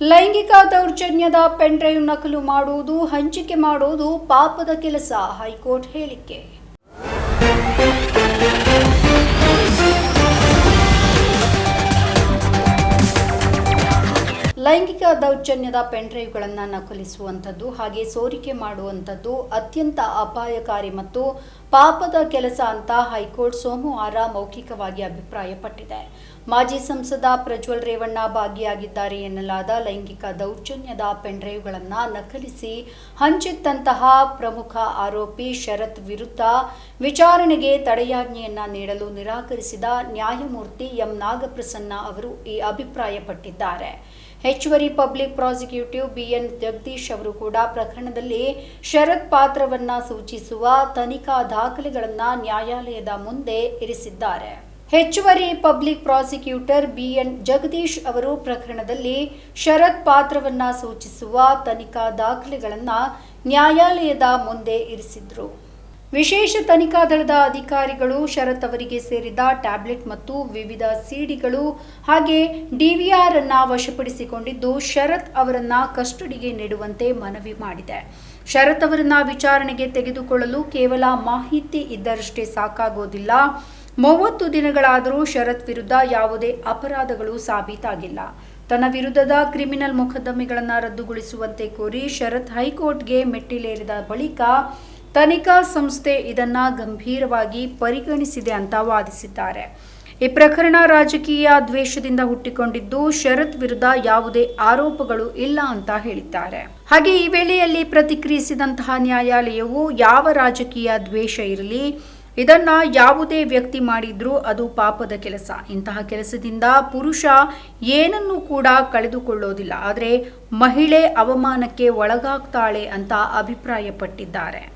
ಲೈಂಗಿಕ ದೌರ್ಜನ್ಯದ ಪೆಂಡ್ರೈವ್ ನಕಲು ಮಾಡುವುದು ಹಂಚಿಕೆ ಮಾಡುವುದು ಪಾಪದ ಕೆಲಸ ಹೈಕೋರ್ಟ್ ಹೇಳಿಕೆ. ಲೈಂಗಿಕ ದೌರ್ಜನ್ಯದ ಪೆಂಡ್ರೈವ್ಗಳನ್ನು ನಕಲಿಸುವಂಥದ್ದು ಹಾಗೆ ಸೋರಿಕೆ ಮಾಡುವಂಥದ್ದು ಅತ್ಯಂತ ಅಪಾಯಕಾರಿ ಮತ್ತು ಪಾಪದ ಕೆಲಸ ಅಂತ ಹೈಕೋರ್ಟ್ ಸೋಮವಾರ ಮೌಖಿಕವಾಗಿ ಅಭಿಪ್ರಾಯಪಟ್ಟಿದೆ. ಮಾಜಿ ಸಂಸದ ಪ್ರಜ್ವಲ್ ರೇವಣ್ಣ ಭಾಗಿಯಾಗಿದ್ದಾರೆ ಎನ್ನಲಾದ ಲೈಂಗಿಕ ದೌರ್ಜನ್ಯದ ಪೆಂಡ್ರೈವ್ಗಳನ್ನು ನಕಲಿಸಿ ಹಂಚಿತ್ತಂತಹ ಪ್ರಮುಖ ಆರೋಪಿ ಶರತ್ ವಿರುದ್ಧ ವಿಚಾರಣೆಗೆ ತಡೆಯಾಜ್ಞೆಯನ್ನು ನೀಡಲು ನಿರಾಕರಿಸಿದ ನ್ಯಾಯಮೂರ್ತಿ ಎಂ ನಾಗಪ್ರಸನ್ನ ಅವರು ಈ ಅಭಿಪ್ರಾಯಪಟ್ಟಿದ್ದಾರೆ. ಹೆಚ್ಚುವರಿ ಪಬ್ಲಿಕ್ ಪ್ರಾಸಿಕ್ಯೂಟಿವ್ ಬಿಎನ್ ಜಗದೀಶ್ ಅವರು ಕೂಡ ಪ್ರಕರಣದಲ್ಲಿ ಶರತ್ ಪಾತ್ರವನ್ನ ಸೂಚಿಸುವ ತನಿಖಾ ದಾಖಲೆಗಳನ್ನು ನ್ಯಾಯಾಲಯದ ಮುಂದೆ ಇರಿಸಿದ್ದಾರೆ. ಹೆಚ್ಚುವರಿ ಪಬ್ಲಿಕ್ ಪ್ರಾಸಿಕ್ಯೂಟರ್ ಬಿಎನ್ ಜಗದೀಶ್ ಅವರು ಪ್ರಕರಣದಲ್ಲಿ ಶರತ್ ಪಾತ್ರವನ್ನ ಸೂಚಿಸುವ ತನಿಖಾ ದಾಖಲೆಗಳನ್ನು ನ್ಯಾಯಾಲಯದ ಮುಂದೆ ಇರಿಸಿದ್ರು. ವಿಶೇಷ ತನಿಖಾ ದಳದ ಅಧಿಕಾರಿಗಳು ಶರತ್ ಅವರಿಗೆ ಸೇರಿದ ಟ್ಯಾಬ್ಲೆಟ್ ಮತ್ತು ವಿವಿಧ ಸಿಡಿಗಳು ಹಾಗೆ ಡಿವಿಆರ್ ಅನ್ನ ವಶಪಡಿಸಿಕೊಂಡಿದ್ದು ಶರತ್ ಅವರನ್ನ ಕಸ್ಟಡಿಗೆ ನೀಡುವಂತೆ ಮನವಿ ಮಾಡಿದೆ. ಶರತ್ ಅವರನ್ನ ವಿಚಾರಣೆಗೆ ತೆಗೆದುಕೊಳ್ಳಲು ಕೇವಲ ಮಾಹಿತಿ ಇದ್ದರಷ್ಟೇ ಸಾಕಾಗೋದಿಲ್ಲ. ಮೂವತ್ತು ದಿನಗಳಾದರೂ ಶರತ್ ವಿರುದ್ಧ ಯಾವುದೇ ಅಪರಾಧಗಳು ಸಾಬೀತಾಗಿಲ್ಲ. ತನ್ನ ವಿರುದ್ಧದ ಕ್ರಿಮಿನಲ್ ಮೊಕದ್ದಮೆಗಳನ್ನು ರದ್ದುಗೊಳಿಸುವಂತೆ ಕೋರಿ ಶರತ್ ಹೈಕೋರ್ಟ್ಗೆ ಮೆಟ್ಟಿಲೇರಿದ ಬಳಿಕ ತನಿಖಾ ಸಂಸ್ಥೆ ಇದನ್ನ ಗಂಭೀರವಾಗಿ ಪರಿಗಣಿಸಿದೆ ಅಂತ ವಾದಿಸಿದ್ದಾರೆ. ಈ ಪ್ರಕರಣ ರಾಜಕೀಯ ದ್ವೇಷದಿಂದ ಹುಟ್ಟಿಕೊಂಡಿದ್ದು ಶರತ್ ವಿರುದ್ಧ ಯಾವುದೇ ಆರೋಪಗಳು ಇಲ್ಲ ಅಂತ ಹೇಳಿದ್ದಾರೆ. ಹಾಗೆ ಈ ವೇಳೆಯಲ್ಲಿ ಪ್ರತಿಕ್ರಿಯಿಸಿದಂತಹ ನ್ಯಾಯಾಲಯವು ಯಾವ ರಾಜಕೀಯ ದ್ವೇಷ ಇರಲಿ, ಇದನ್ನ ಯಾವುದೇ ವ್ಯಕ್ತಿ ಮಾಡಿದ್ರೂ ಅದು ಪಾಪದ ಕೆಲಸ. ಇಂತಹ ಕೆಲಸದಿಂದ ಪುರುಷ ಏನನ್ನೂ ಕೂಡ ಕಳೆದುಕೊಳ್ಳೋದಿಲ್ಲ. ಆದರೆ ಮಹಿಳೆ ಅವಮಾನಕ್ಕೆ ಒಳಗಾಗ್ತಾಳೆ ಅಂತ ಅಭಿಪ್ರಾಯಪಟ್ಟಿದ್ದಾರೆ.